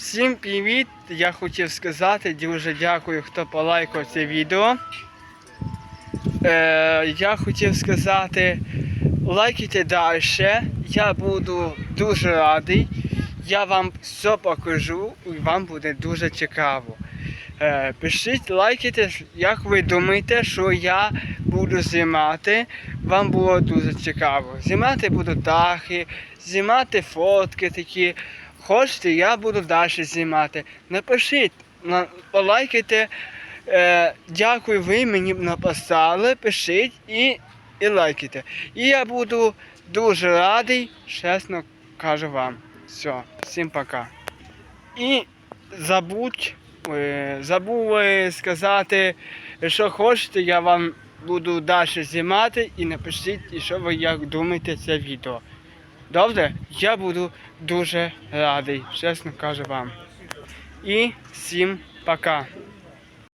Всім привіт! Я хотів сказати дуже дякую, хто полайкав це відео. Е, я хотів сказати, лайкайте далі. Я буду дуже радий. Я вам все покажу і вам буде дуже цікаво. Е, пишіть, лайкайте, як ви думаєте, що я буду знімати. Вам було дуже цікаво. Знімати буду дахи, знімати фотки такі. Хочете, я буду далі знімати. Напишіть, на, полайкайте. Е, дякую, ви мені написали, пишіть і, і лайкайте. І я буду дуже радий, чесно кажу вам. Все, всім пока. І забудь, е, забув е, сказати, що хочете, я вам буду далі знімати і напишіть, що ви як думаєте це відео. Добре? Я буду дуже радий, чесно кажу вам. І всім пока.